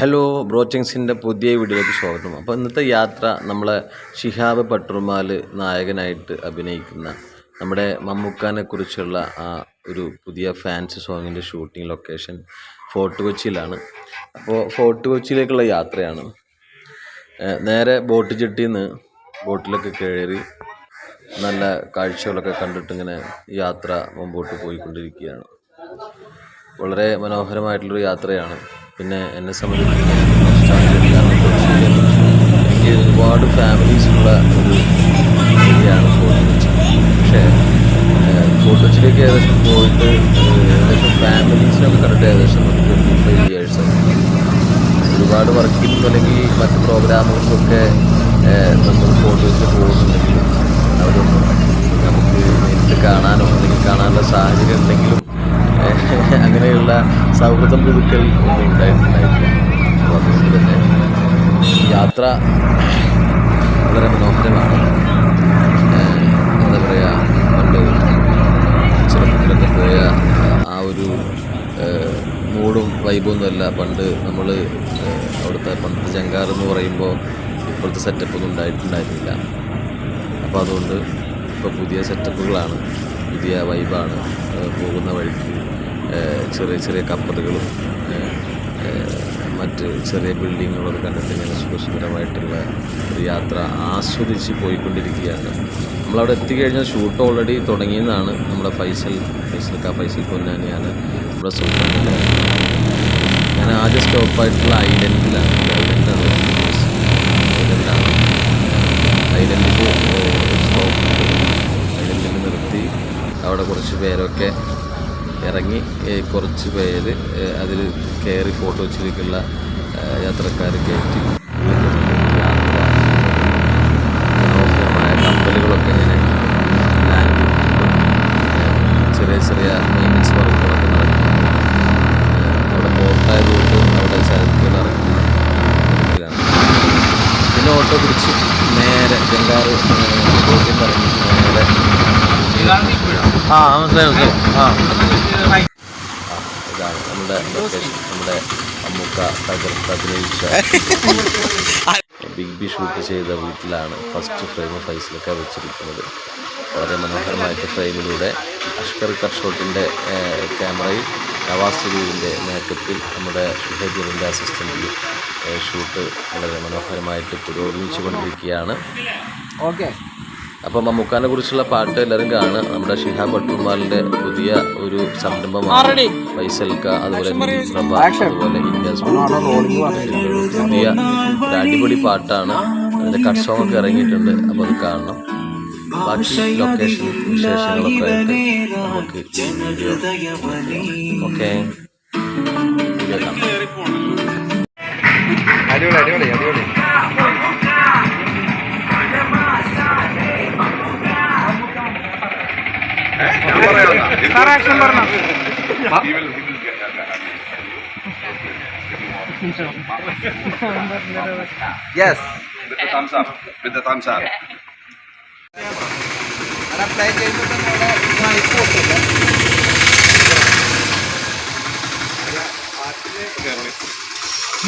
Hello ബ്രോച്ചിങ്സിന്റെ പുതിയ വീഡിയോയ്ക്ക് സ്വാഗതം. അപ്പോൾ ഇന്നത്തെ യാത്ര നമ്മളെ ഷിഹാബ് പട്ടുറുമാൽ നായകനായിട്ട് അഭിനയിക്കുന്ന നമ്മുടെ മമ്മൂക്കാനെ കുറിച്ചുള്ള ആ ഒരു പുതിയ ഫാൻസ് സോങ്ങിന്റെ ഷൂട്ടിംഗ് ലൊക്കേഷൻ ഫോർട്ട് കൊച്ചിയിലാണ്. അപ്പോൾ ഫോർട്ട് കൊച്ചിയിലേക്കുള്ള യാത്രയാണ്. നേരെ ബോട്ട് ജെട്ടിയിൽ നിന്ന് ബോട്ടിലൊക്കെ കയറി നല്ല കാഴ്ചകളൊക്കെ കണ്ടിട്ട് ഇങ്ങനെ യാത്ര മുമ്പോട്ട് പോയിക്കൊണ്ടിരിക്കുകയാണ്. വളരെ മനോഹരമായിട്ടുള്ളൊരു യാത്രയാണ്. പിന്നെ എന്നെ സംബന്ധിച്ചിടത്തോളം എനിക്ക് ഒരുപാട് ഫാമിലീസുള്ള ഒരു ഏരിയയാണ് ഫോർട്ട് കൊച്ചി. പക്ഷേ ഫോർട്ട് കൊച്ചിയിലേക്ക് ഏകദേശം പോയിട്ട് ഏകദേശം ഫാമിലീസിനൊക്കെ കണ്ടിട്ട് ഏകദേശം നമുക്ക് ട്വന്റി ഫൈവ് ഇയേഴ്സ് ഒരുപാട് വർക്കിനും അല്ലെങ്കിൽ മറ്റ് പ്രോഗ്രാമുകൾക്കൊക്കെ നമ്മൾ ഫോർട്ട് കൊച്ചി പോകുന്നുണ്ടെങ്കിലും അവരൊന്നും നമുക്ക് നേരിട്ട് കാണാനോ അല്ലെങ്കിൽ കാണാനുള്ള സാഹചര്യം ഉണ്ടെങ്കിലും അങ്ങനെയുള്ള സൗഹൃദം പുതുക്കൽ ഒന്നും ഉണ്ടായിട്ടുണ്ടായിട്ടില്ല. അതുകൊണ്ട് തന്നെ യാത്ര വളരെ മനോഹരമാണ്. എന്താ പറയുക പണ്ട് ചെറുപ്പത്തിലൊക്കെ പോയ ആ ഒരു മൂടും വൈബൊന്നുമല്ല പണ്ട് നമ്മൾ അവിടുത്തെ പണ്ടത്തെ ജങ്കാർ എന്ന് പറയുമ്പോൾ ഇപ്പോഴത്തെ സെറ്റപ്പ് ഒന്നും ഉണ്ടായിട്ടുണ്ടായിരുന്നില്ല. അപ്പോൾ അതുകൊണ്ട് ഇപ്പോൾ പുതിയ സെറ്റപ്പുകളാണ് പുതിയ വൈബാണ് പോകുന്ന വഴിക്ക് ചെറിയ ചെറിയ കപ്പലുകളും മറ്റ് ചെറിയ ബിൽഡിങ്ങുകളൊക്കെ കണ്ടിട്ട് ഇങ്ങനെ സുഖസുന്ദരമായിട്ടുള്ള ഒരു യാത്ര ആസ്വദിച്ച് പോയിക്കൊണ്ടിരിക്കുകയാണ്. നമ്മളവിടെ എത്തിക്കഴിഞ്ഞാൽ ഷൂട്ട് ഓൾറെഡി തുടങ്ങിയെന്നാണ് നമ്മുടെ ഫൈസൽ ഫൈസൽ കാ ഫൈസൽ പൊന്നാനിയാണ് നമ്മുടെ സുൽത്താനിലെ ഞാൻ ആദ്യ സ്റ്റോപ്പായിട്ടുള്ള ഐലൻഡിലാണ്. ഐലൻഡാണ് ഐലൻഡാണ്. ഐലൻഡിൽ സ്റ്റോപ്പ്. ഐലൻഡിൽ നിർത്തി. അവിടെ കുറച്ച് പേരൊക്കെ ഇറങ്ങി കുറച്ച് പേര് അതിൽ കയറി ഫോട്ടോ വെച്ചിരിക്കുള്ള യാത്രക്കാർ കയറ്റി. മനോഹരമായ കപ്പലുകളൊക്കെ ഇങ്ങനെ ചെറിയ ചെറിയ മെയിന്റനൻസ് വർക്കുകളൊക്കെ നടക്കുന്നു. അവിടെ പോർട്ടായതുകൊണ്ട് അവിടെ ചരക്കുകൾ ഇറക്കി പിന്നെ ഓട്ടോ പിടിച്ച് നേരെ ഗംഗാറ് ബോട്ടിൽ പറഞ്ഞ് നേരെ ആ മനസ്സിലായി മനസ്സിലായി. ആ. ഇതാണ് നമ്മുടെ ലൊക്കേഷൻ നമ്മുടെ അമ്മുക്ക തകർത്ത് അഭിനയിച്ച ബിഗ് ബി ഷൂട്ട് ചെയ്ത വീട്ടിലാണ് ഫസ്റ്റ് ഫ്രെയിം ഫൈസിലൊക്കെ വെച്ചിരിക്കുന്നത്. വളരെ മനോഹരമായിട്ട് ഫ്രെയിമിലൂടെ അഷ്കർ കർഷോട്ടിന്റെ ക്യാമറയിൽ നവാസുദ്ദീന്റെ മേക്കപ്പിൽ നമ്മുടെ ഷുഹൈബിറിന്റെ അസിസ്റ്റന്റിൽ ഷൂട്ട് വളരെ മനോഹരമായിട്ട് പുരോഗമിച്ചു കൊണ്ടിരിക്കുകയാണ് ഓക്കെ അപ്പോൾ മമ്മൂക്കാനെ കുറിച്ചുള്ള പാട്ട് എല്ലാവരും കാണുക. നമ്മുടെ ഷിഹാബ് പട്ടുമാലിന്റെ പുതിയ ഒരു സംരംഭമാണ് ഫൈസൽക്ക അതുപോലെ അതുപോലെ പുതിയ ഒരു അടിപൊളി പാട്ടാണ്. അതിന്റെ കട്ട് സോങ് ഒക്കെ ഇറങ്ങിയിട്ടുണ്ട്. അപ്പോൾ അത് കാണണം. ബാക്കി ലൊക്കേഷൻ വിശേഷങ്ങളൊക്കെ ആയിട്ട് നമുക്ക് വീഡിയോ ഓക്കെ. വീഡിയോ കാണാം അടിപൊളി. Tara action berna. Yes. With the thumbs up. With the thumbs up. Itu.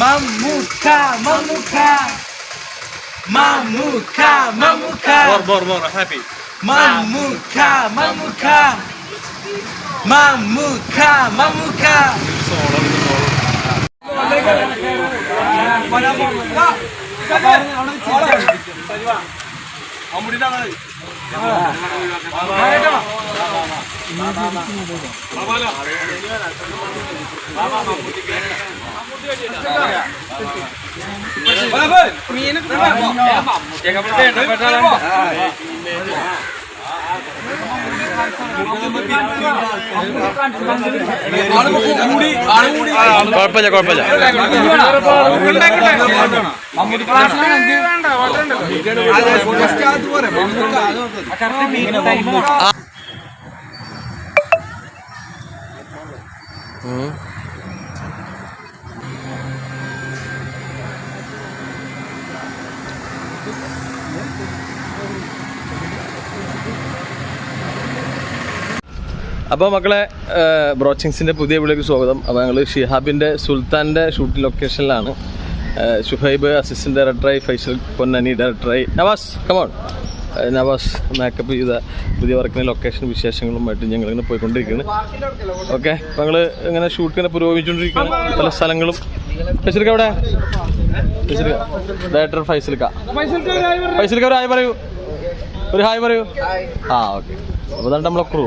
Mamuka, mamuka. Mamuka, mamuka. Happy. Mamuka, mamuka. mamuka. Mamuka, mamuka, mamuka. കുഴപ്പമില്ല കുഴപ്പമില്ല ഉം Thank you. അപ്പോൾ മക്കളെ ബ്രോച്ചിങ്സിന്റെ പുതിയ വിളിക്ക് സ്വാഗതം. അപ്പോൾ ഞങ്ങൾ ഷിഹാബിന്റെ സുൽത്താന്റെ ഷൂട്ടിംഗ് ലൊക്കേഷനിലാണ്. ഷുഹൈബ് അസിസ്റ്റന്റ് ഡയറക്ടറായി ഫൈസൽ പൊന്നനി ഡയറക്ടറായി. നവാസ് കമോൺ നവാസ് മേക്കപ്പ് ചെയ്ത പുതിയ വർക്കിന്റെ ലൊക്കേഷൻ വിശേഷങ്ങളുമായിട്ട് ഞങ്ങളിങ്ങനെ പോയിക്കൊണ്ടിരിക്കുകയാണ് ഓക്കെ അപ്പോൾ ഞങ്ങൾ ഇങ്ങനെ ഷൂട്ട് ഇങ്ങനെ പുരോഗമിച്ചുകൊണ്ടിരിക്കുകയാണ് പല സ്ഥലങ്ങളും. ഫൈസൽക്ക എവിടെ? ഫൈസൽക്ക. ഡയറക്ടർ ഫൈസൽക്ക. ഫൈസൽക്ക ഒരു ഹായ് പറയൂ. ഒരു ഹായ് പറയൂ. ആ ഓക്കെ അപ്പോൾ അതാണ് നമ്മളെ crew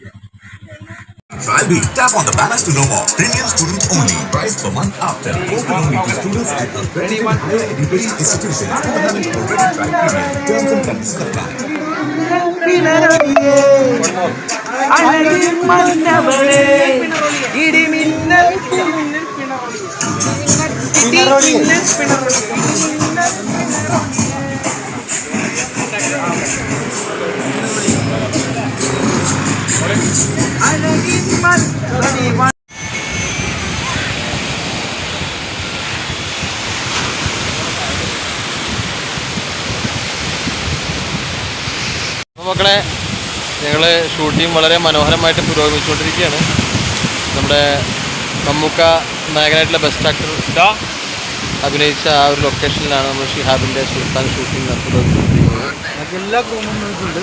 Try B. Tap on the banners to know more. Premium student only. Price per month after. Open only to students at accredited higher education institutions who haven't already tried premium. Terms and conditions apply. അപ്പോൾ മക്കളെ ഞങ്ങൾ shooting വളരെ മനോഹരമായിട്ട് പുരോഗമിച്ചുകൊണ്ടിരിക്കുകയാണ്. നമ്മുടെ Mammukka നായകനായിട്ടുള്ള best actor അഭിനയിച്ച ആ ഒരു ലൊക്കേഷനിലാണ് നമ്മൾ ഷിഹാബിന്റെ സുൽത്താൻ ഷൂട്ടിംഗ് നടത്തുന്നത്. എല്ലാ ഉണ്ട്.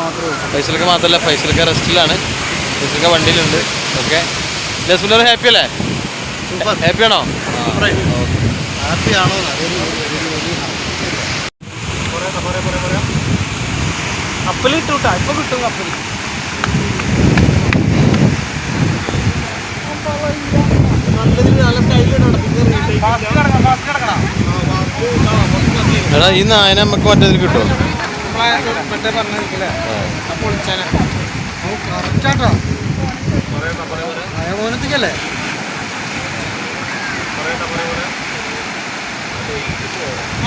മാത്രമേ ഫൈസലൊക്കെ മാത്രമല്ല ഫൈസൽക്ക് റെസ്റ്റിലാണ് ഫൈസലൊക്കെ വണ്ടിയിലുണ്ട്. ഓക്കെ ഹാപ്പി അല്ലേ? ഹാപ്പിയാണോ ആണോ? കപ്പലിട്ടു കേട്ടോ ഇപ്പൊ കിട്ടും കപ്പൽ നല്ല എടാ ഈ നായന നമുക്ക് മറ്റേതിൽ കിട്ടുമോ മറ്റേ പറഞ്ഞിരിക്കില്ലേ അപ്പൊ വിളിച്ചാനെ കറക്റ്റാട്ടോ മോനത്തേക്കല്ലേ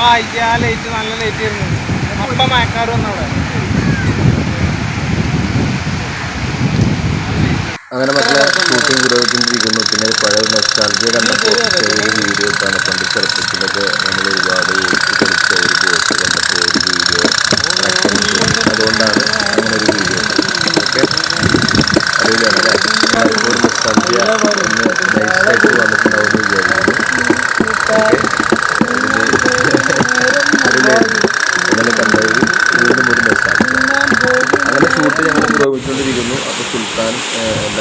ആ ഇയാ ലേറ്റ് നല്ല ലേറ്റ് ആയിരുന്നു. അപ്പം മയക്കാർ വന്നവിടെ. അങ്ങനെ മക്കളെ ഷൂട്ടിംഗ് പുരോഗമിച്ചിരിക്കുന്നു. പിന്നെ പഴയ നൊസ്റ്റാൾജിയ കണ്ടപ്പോൾ ചെറിയൊരു വീഡിയോ ഇട്ടാണ് പണ്ട് ചെറുപ്പത്തിലൊക്കെ നമ്മൾ ഒരുപാട് കളിച്ച ഒരു ബോട്ട് കണ്ടപ്പോൾ ഒരു വീഡിയോ അതുകൊണ്ടാണ് അങ്ങനെ ഒരു വീഡിയോ ഓക്കെ? അറിയില്ലാണ്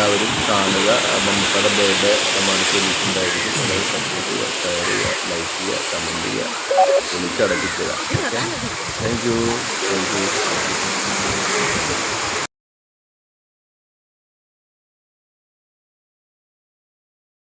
എല്ലാവരും കാണുക. മമ്മൂക്കയുടെ ബേർഡേ നമ്മുടെ ശരിക്കുണ്ടായിരിക്കും. എല്ലാവരും സപ്പോർട്ട് ചെയ്യുക ഷെയർ ചെയ്യുക ലൈക്ക് ചെയ്യുക കമന്റ് ചെയ്യുക. വിളിച്ചടക്കിക്കുക താങ്ക് യു താങ്ക് യു